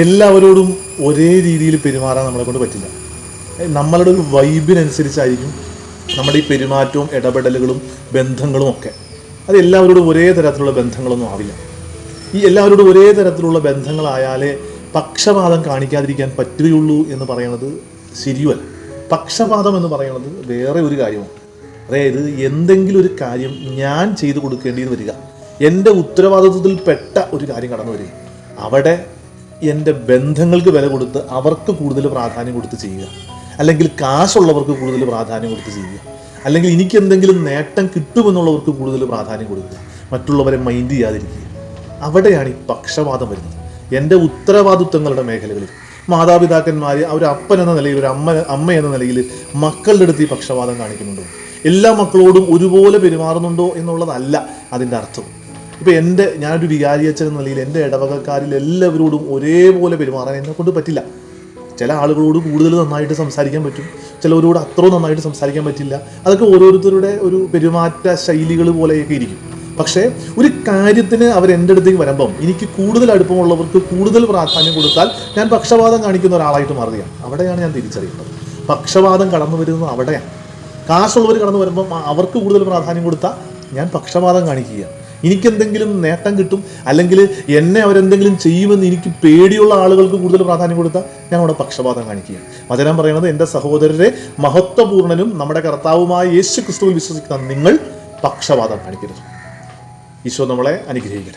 എല്ലാവരോടും ഒരേ രീതിയിൽ പെരുമാറാൻ നമ്മളെ കൊണ്ട് പറ്റില്ല. നമ്മളുടെ ഒരു വൈബിനനുസരിച്ചായിരിക്കും നമ്മുടെ ഈ പെരുമാറ്റവും ഇടപെടലുകളും ബന്ധങ്ങളും ഒക്കെ. അത് എല്ലാവരോടും ഒരേ തരത്തിലുള്ള ബന്ധങ്ങളൊന്നും ആവില്ല. ഈ എല്ലാവരോടും ഒരേ തരത്തിലുള്ള ബന്ധങ്ങളായാലേ പക്ഷപാതം കാണിക്കാതിരിക്കാൻ പറ്റുകയുള്ളൂ എന്ന് പറയുന്നത് ശരിയല്ല പക്ഷപാതം എന്ന് പറയുന്നത് വേറെ ഒരു കാര്യമാണ്. അതായത് എന്തെങ്കിലും ഒരു കാര്യം ഞാൻ ചെയ്തു കൊടുക്കേണ്ടി വരിക എന്റെ ഉത്തരവാദിത്വത്തിൽപ്പെട്ട ഒരു കാര്യം കടന്നു വരിക അവിടെ എന്റെ ബന്ധങ്ങൾക്ക് വില കൊടുത്ത് അവർക്ക് കൂടുതൽ പ്രാധാന്യം കൊടുത്ത് ചെയ്യുക. അല്ലെങ്കിൽ കാശുള്ളവർക്ക് കൂടുതൽ പ്രാധാന്യം കൊടുത്ത് ചെയ്യുക. അല്ലെങ്കിൽ എനിക്ക് എന്തെങ്കിലും നേട്ടം കിട്ടുമെന്നുള്ളവർക്ക് കൂടുതൽ പ്രാധാന്യം കൊടുക്കുക. മറ്റുള്ളവരെ മൈൻഡ് ചെയ്യാതിരിക്കുക. അവിടെയാണ് ഈ പക്ഷപാതം വരുന്നത്. എന്റെ ഉത്തരവാദിത്വങ്ങളുടെ മേഖലകളിൽ. മാതാപിതാക്കന്മാർ ഒരു അപ്പൻ എന്ന നിലയിൽ ഒരു അമ്മ അമ്മ എന്ന നിലയിൽ മക്കളുടെ അടുത്ത് ഈ പക്ഷപാതം കാണിക്കുന്നുണ്ടോ. എല്ലാ മക്കളോടും ഒരുപോലെ പെരുമാറുന്നുണ്ടോ എന്നുള്ളതല്ല അതിന്റെ അർത്ഥം. ഇപ്പൊ എന്റെ ഞാനൊരു വികാരിയച്ഛൻ എന്ന നിലയിൽ എന്റെ ഇടവകക്കാരിൽ എല്ലാവരോടും ഒരേപോലെ പെരുമാറാൻ എന്നെ കൊണ്ട് പറ്റില്ല. ചില ആളുകളോട് കൂടുതൽ നന്നായിട്ട് സംസാരിക്കാൻ പറ്റും. ചിലവരോട് അത്ര നന്നായിട്ട് സംസാരിക്കാൻ പറ്റില്ല. അതൊക്കെ ഓരോരുത്തരുടെ ഒരു പെരുമാറ്റ ശൈലികൾ പോലെയൊക്കെ ഇരിക്കും. പക്ഷേ ഒരു കാര്യത്തിന് അവർ എന്റെ അടുത്തേക്ക് വരുമ്പം എനിക്ക് കൂടുതൽ അടുപ്പമുള്ളവർക്ക് കൂടുതൽ പ്രാധാന്യം കൊടുത്താൽ ഞാൻ പക്ഷപാതം കാണിക്കുന്ന ഒരാളായിട്ട് മാറുകയാണ്. അവിടെയാണ് ഞാൻ തിരിച്ചറിയുന്നത് പക്ഷപാതം കടന്നു വരുന്നത് അവിടെയാണ്. കാശുള്ളവർ കടന്നു വരുമ്പം അവർക്ക് കൂടുതൽ പ്രാധാന്യം കൊടുത്താൽ ഞാൻ പക്ഷപാതം കാണിക്കുക എനിക്കെന്തെങ്കിലും നേട്ടം കിട്ടും? അല്ലെങ്കിൽ എന്നെ അവരെന്തെങ്കിലും ചെയ്യുമെന്ന് എനിക്ക് പേടിയുള്ള ആളുകൾക്ക് കൂടുതൽ പ്രാധാന്യം കൊടുത്താൽ ഞാൻ അവിടെ പക്ഷപാതം കാണിക്കുക വചനം പറയുന്നത് എന്റെ സഹോദരരെ മഹത്വപൂർണനും നമ്മുടെ കർത്താവുമായ യേശു ക്രിസ്തുവിൽ വിശ്വസിക്കുന്ന നിങ്ങൾ പക്ഷപാതം കാണിക്കരുത്. ഈശോ നമ്മളെ അനുഗ്രഹിക്കട്ടെ.